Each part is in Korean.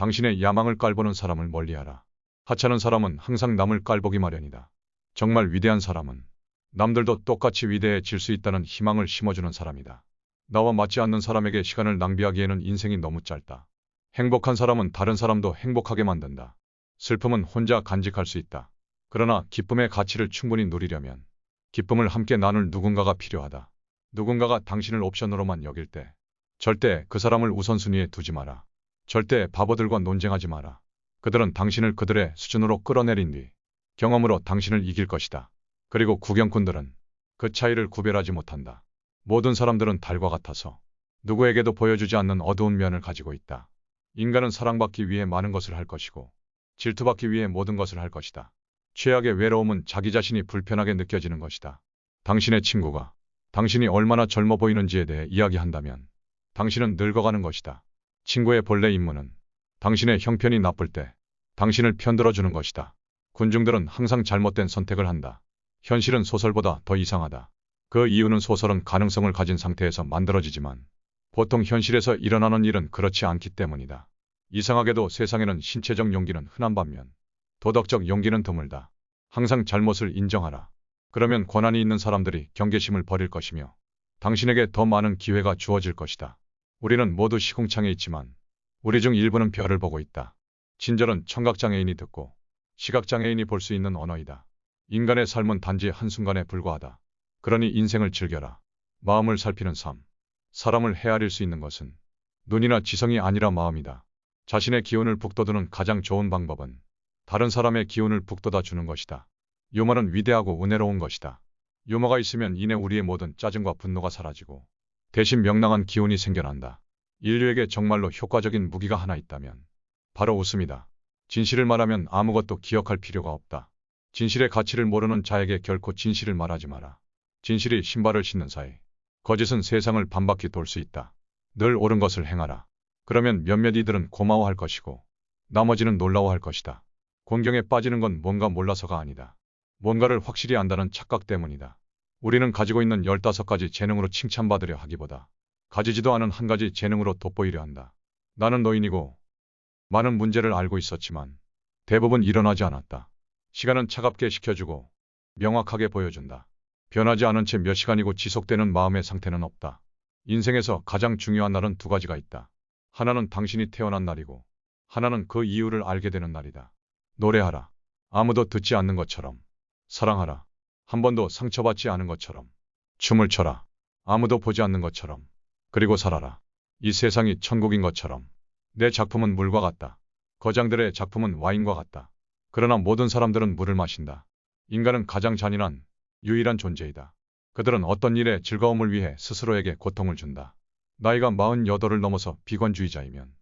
당신의 야망을 깔보는 사람을 멀리하라. 하찮은 사람은 항상 남을 깔보기 마련이다. 정말 위대한 사람은 남들도 똑같이 위대해질 수 있다는 희망을 심어주는 사람이다. 나와 맞지 않는 사람에게 시간을 낭비하기에는 인생이 너무 짧다. 행복한 사람은 다른 사람도 행복하게 만든다. 슬픔은 혼자 간직할 수 있다. 그러나 기쁨의 가치를 충분히 누리려면 기쁨을 함께 나눌 누군가가 필요하다. 누군가가 당신을 옵션으로만 여길 때 절대 그 사람을 우선순위에 두지 마라. 절대 바보들과 논쟁하지 마라. 그들은 당신을 그들의 수준으로 끌어내린 뒤 경험으로 당신을 이길 것이다. 그리고 구경꾼들은 그 차이를 구별하지 못한다. 모든 사람들은 달과 같아서 누구에게도 보여주지 않는 어두운 면을 가지고 있다. 인간은 사랑받기 위해 많은 것을 할 것이고 질투받기 위해 모든 것을 할 것이다. 최악의 외로움은 자기 자신이 불편하게 느껴지는 것이다. 당신의 친구가 당신이 얼마나 젊어 보이는지에 대해 이야기한다면 당신은 늙어가는 것이다. 친구의 본래 임무는 당신의 형편이 나쁠 때 당신을 편들어주는 것이다. 군중들은 항상 잘못된 선택을 한다. 현실은 소설보다 더 이상하다. 그 이유는 소설은 가능성을 가진 상태에서 만들어지지만 보통 현실에서 일어나는 일은 그렇지 않기 때문이다. 이상하게도 세상에는 신체적 용기는 흔한 반면 도덕적 용기는 드물다. 항상 잘못을 인정하라. 그러면 권한이 있는 사람들이 경계심을 버릴 것이며 당신에게 더 많은 기회가 주어질 것이다. 우리는 모두 시궁창에 있지만 우리 중 일부는 별을 보고 있다. 친절은 청각장애인이 듣고 시각장애인이 볼 수 있는 언어이다. 인간의 삶은 단지 한순간에 불과하다. 그러니 인생을 즐겨라. 마음을 살피는 삶. 사람을 헤아릴 수 있는 것은 눈이나 지성이 아니라 마음이다. 자신의 기운을 북돋우는 가장 좋은 방법은 다른 사람의 기운을 북돋아 주는 것이다. 유머는 위대하고 은혜로운 것이다. 유머가 있으면 이내 우리의 모든 짜증과 분노가 사라지고 대신 명랑한 기운이 생겨난다. 인류에게 정말로 효과적인 무기가 하나 있다면 바로 웃음이다. 진실을 말하면 아무것도 기억할 필요가 없다. 진실의 가치를 모르는 자에게 결코 진실을 말하지 마라. 진실이 신발을 신는 사이. 거짓은 세상을 반바퀴 돌 수 있다. 늘 옳은 것을 행하라. 그러면 몇몇 이들은 고마워할 것이고 나머지는 놀라워할 것이다. 곤경에 빠지는 건 뭔가 몰라서가 아니다. 뭔가를 확실히 안다는 착각 때문이다. 우리는 가지고 있는 15가지 재능으로 칭찬받으려 하기보다 가지지도 않은 한 가지 재능으로 돋보이려 한다. 나는 노인이고 많은 문제를 알고 있었지만 대부분 일어나지 않았다. 시간은 차갑게 식혀주고 명확하게 보여준다. 변하지 않은 채 몇 시간이고 지속되는 마음의 상태는 없다. 인생에서 가장 중요한 날은 두 가지가 있다. 하나는 당신이 태어난 날이고 하나는 그 이유를 알게 되는 날이다. 노래하라. 아무도 듣지 않는 것처럼. 사랑하라. 한 번도 상처받지 않은 것처럼. 춤을 춰라. 아무도 보지 않는 것처럼. 그리고 살아라. 이 세상이 천국인 것처럼. 내 작품은 물과 같다. 거장들의 작품은 와인과 같다. 그러나 모든 사람들은 물을 마신다. 인간은 가장 잔인한, 유일한 존재이다. 그들은 어떤 일에 즐거움을 위해 스스로에게 고통을 준다. 나이가 48을 넘어서 비관주의자이면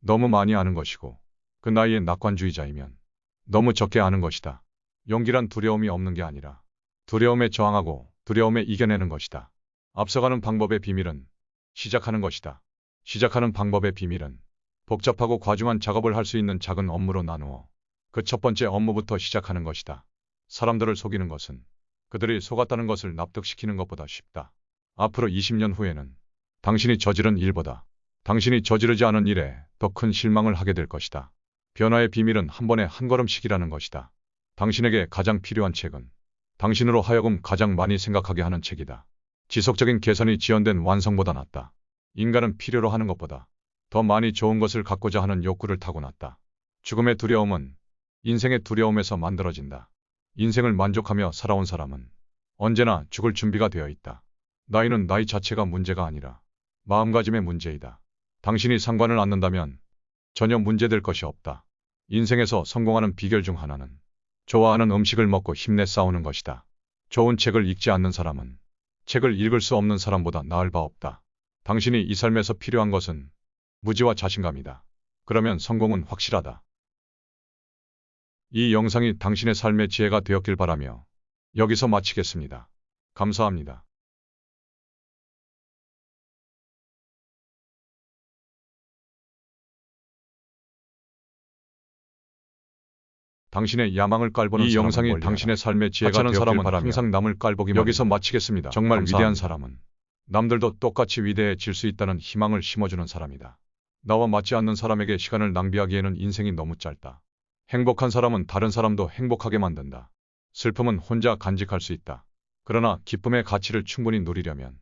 너무 많이 아는 것이고 그 나이에 낙관주의자이면 너무 적게 아는 것이다. 용기란 두려움이 없는 게 아니라 두려움에 저항하고 두려움에 이겨내는 것이다. 앞서가는 방법의 비밀은 시작하는 것이다. 시작하는 방법의 비밀은 복잡하고 과중한 작업을 할 수 있는 작은 업무로 나누어 그 첫 번째 업무부터 시작하는 것이다. 사람들을 속이는 것은 그들이 속았다는 것을 납득시키는 것보다 쉽다. 앞으로 20년 후에는 당신이 저지른 일보다 당신이 저지르지 않은 일에 더 큰 실망을 하게 될 것이다. 변화의 비밀은 한 번에 한 걸음씩이라는 것이다. 당신에게 가장 필요한 책은 당신으로 하여금 가장 많이 생각하게 하는 책이다. 지속적인 개선이 지연된 완성보다 낫다. 인간은 필요로 하는 것보다 더 많이 좋은 것을 갖고자 하는 욕구를 타고났다. 죽음의 두려움은 인생의 두려움에서 만들어진다. 인생을 만족하며 살아온 사람은 언제나 죽을 준비가 되어 있다. 나이는 나이 자체가 문제가 아니라 마음가짐의 문제이다. 당신이 상관을 않는다면 전혀 문제될 것이 없다. 인생에서 성공하는 비결 중 하나는 좋아하는 음식을 먹고 힘내 싸우는 것이다. 좋은 책을 읽지 않는 사람은 책을 읽을 수 없는 사람보다 나을 바 없다. 당신이 이 삶에서 필요한 것은 무지와 자신감이다. 그러면 성공은 확실하다. 이 영상이 당신의 삶의 지혜가 되었길 바라며 여기서 마치겠습니다. 감사합니다. 당신의 야망을 깔보는 이 영상이 당신의 삶의 지혜가 되었길 사람은 바라며 항상 남을 깔보기 여기서 마치겠습니다. 정말 감사합니다. 위대한 사람은 남들도 똑같이 위대해질 수 있다는 희망을 심어주는 사람이다. 나와 맞지 않는 사람에게 시간을 낭비하기에는 인생이 너무 짧다. 행복한 사람은 다른 사람도 행복하게 만든다. 슬픔은 혼자 간직할 수 있다. 그러나 기쁨의 가치를 충분히 누리려면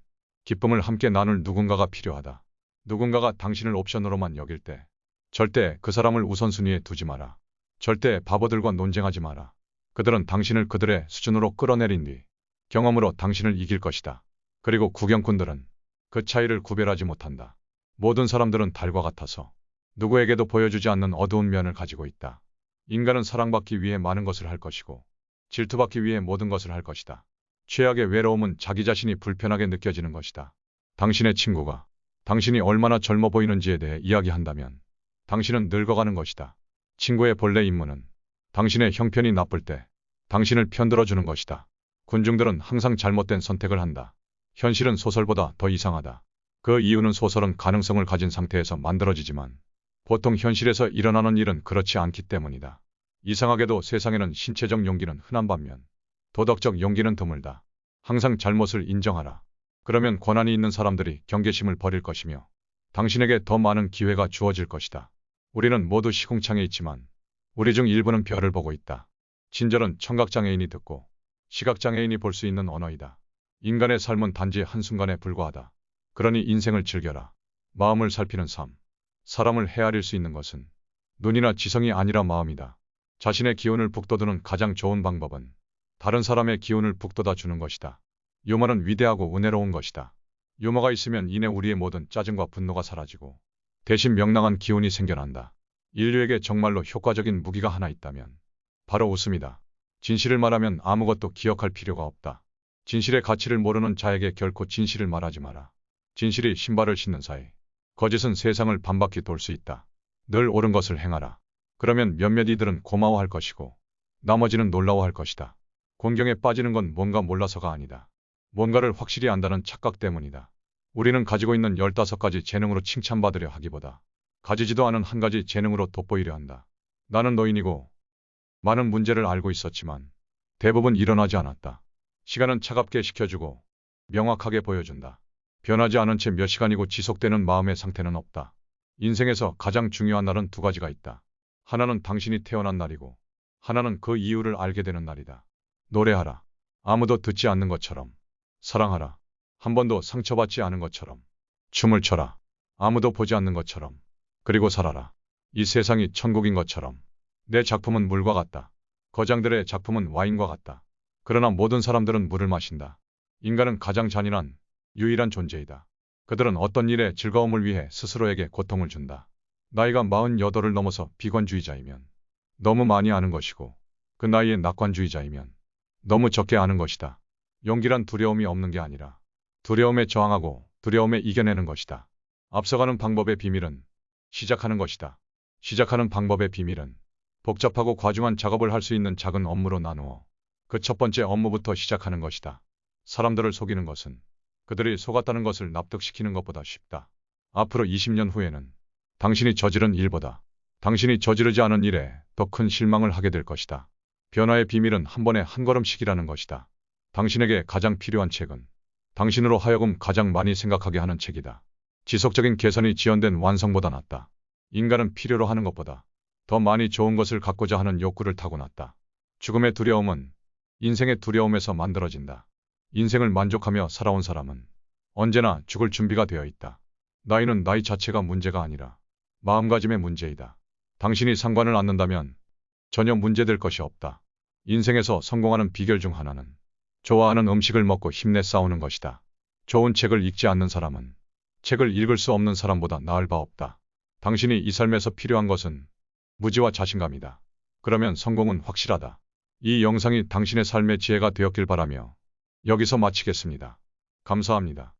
기쁨을 함께 나눌 누군가가 필요하다. 누군가가 당신을 옵션으로만 여길 때 절대 그 사람을 우선순위에 두지 마라. 절대 바보들과 논쟁하지 마라. 그들은 당신을 그들의 수준으로 끌어내린 뒤 경험으로 당신을 이길 것이다. 그리고 구경꾼들은 그 차이를 구별하지 못한다. 모든 사람들은 달과 같아서 누구에게도 보여주지 않는 어두운 면을 가지고 있다. 인간은 사랑받기 위해 많은 것을 할 것이고 질투받기 위해 모든 것을 할 것이다. 최악의 외로움은 자기 자신이 불편하게 느껴지는 것이다. 당신의 친구가 당신이 얼마나 젊어 보이는지에 대해 이야기한다면 당신은 늙어가는 것이다. 친구의 본래 임무는 당신의 형편이 나쁠 때 당신을 편들어주는 것이다. 군중들은 항상 잘못된 선택을 한다. 현실은 소설보다 더 이상하다. 그 이유는 소설은 가능성을 가진 상태에서 만들어지지만 보통 현실에서 일어나는 일은 그렇지 않기 때문이다. 이상하게도 세상에는 신체적 용기는 흔한 반면 도덕적 용기는 드물다. 항상 잘못을 인정하라. 그러면 권한이 있는 사람들이 경계심을 버릴 것이며 당신에게 더 많은 기회가 주어질 것이다. 우리는 모두 시궁창에 있지만 우리 중 일부는 별을 보고 있다. 친절은 청각장애인이 듣고 시각장애인이 볼 수 있는 언어이다. 인간의 삶은 단지 한순간에 불과하다. 그러니 인생을 즐겨라. 마음을 살피는 삶. 사람을 헤아릴 수 있는 것은 눈이나 지성이 아니라 마음이다. 자신의 기운을 북돋우는 가장 좋은 방법은 다른 사람의 기운을 북돋아 주는 것이다. 유머는 위대하고 은혜로운 것이다. 유머가 있으면 이내 우리의 모든 짜증과 분노가 사라지고 대신 명랑한 기운이 생겨난다. 인류에게 정말로 효과적인 무기가 하나 있다면 바로 웃음이다. 진실을 말하면 아무것도 기억할 필요가 없다. 진실의 가치를 모르는 자에게 결코 진실을 말하지 마라. 진실이 신발을 신는 사이 거짓은 세상을 반바퀴 돌 수 있다. 늘 옳은 것을 행하라. 그러면 몇몇 이들은 고마워할 것이고 나머지는 놀라워할 것이다. 곤경에 빠지는 건 뭔가 몰라서가 아니다. 뭔가를 확실히 안다는 착각 때문이다. 우리는 가지고 있는 15가지 재능으로 칭찬받으려 하기보다 가지지도 않은 한 가지 재능으로 돋보이려 한다. 나는 노인이고 많은 문제를 알고 있었지만 대부분 일어나지 않았다. 시간은 차갑게 식혀주고 명확하게 보여준다. 변하지 않은 채 몇 시간이고 지속되는 마음의 상태는 없다. 인생에서 가장 중요한 날은 두 가지가 있다. 하나는 당신이 태어난 날이고 하나는 그 이유를 알게 되는 날이다. 노래하라. 아무도 듣지 않는 것처럼. 사랑하라. 한 번도 상처받지 않은 것처럼. 춤을 춰라. 아무도 보지 않는 것처럼. 그리고 살아라. 이 세상이 천국인 것처럼. 내 작품은 물과 같다. 거장들의 작품은 와인과 같다. 그러나 모든 사람들은 물을 마신다. 인간은 가장 잔인한, 유일한 존재이다. 그들은 어떤 일에 즐거움을 위해 스스로에게 고통을 준다. 나이가 48을 넘어서 비관주의자이면 너무 많이 아는 것이고 그 나이에 낙관주의자이면 너무 적게 아는 것이다. 용기란 두려움이 없는 게 아니라 두려움에 저항하고 두려움에 이겨내는 것이다. 앞서가는 방법의 비밀은 시작하는 것이다. 시작하는 방법의 비밀은 복잡하고 과중한 작업을 할 수 있는 작은 업무로 나누어 그 첫 번째 업무부터 시작하는 것이다. 사람들을 속이는 것은 그들이 속았다는 것을 납득시키는 것보다 쉽다. 앞으로 20년 후에는 당신이 저지른 일보다 당신이 저지르지 않은 일에 더 큰 실망을 하게 될 것이다. 변화의 비밀은 한 번에 한 걸음씩이라는 것이다. 당신에게 가장 필요한 책은 당신으로 하여금 가장 많이 생각하게 하는 책이다. 지속적인 개선이 지연된 완성보다 낫다. 인간은 필요로 하는 것보다 더 많이 좋은 것을 갖고자 하는 욕구를 타고났다. 죽음의 두려움은 인생의 두려움에서 만들어진다. 인생을 만족하며 살아온 사람은 언제나 죽을 준비가 되어 있다. 나이는 나이 자체가 문제가 아니라 마음가짐의 문제이다. 당신이 상관을 않는다면 전혀 문제될 것이 없다. 인생에서 성공하는 비결 중 하나는 좋아하는 음식을 먹고 힘내 싸우는 것이다. 좋은 책을 읽지 않는 사람은 책을 읽을 수 없는 사람보다 나을 바 없다. 당신이 이 삶에서 필요한 것은 무지와 자신감이다. 그러면 성공은 확실하다. 이 영상이 당신의 삶의 지혜가 되었길 바라며 여기서 마치겠습니다. 감사합니다.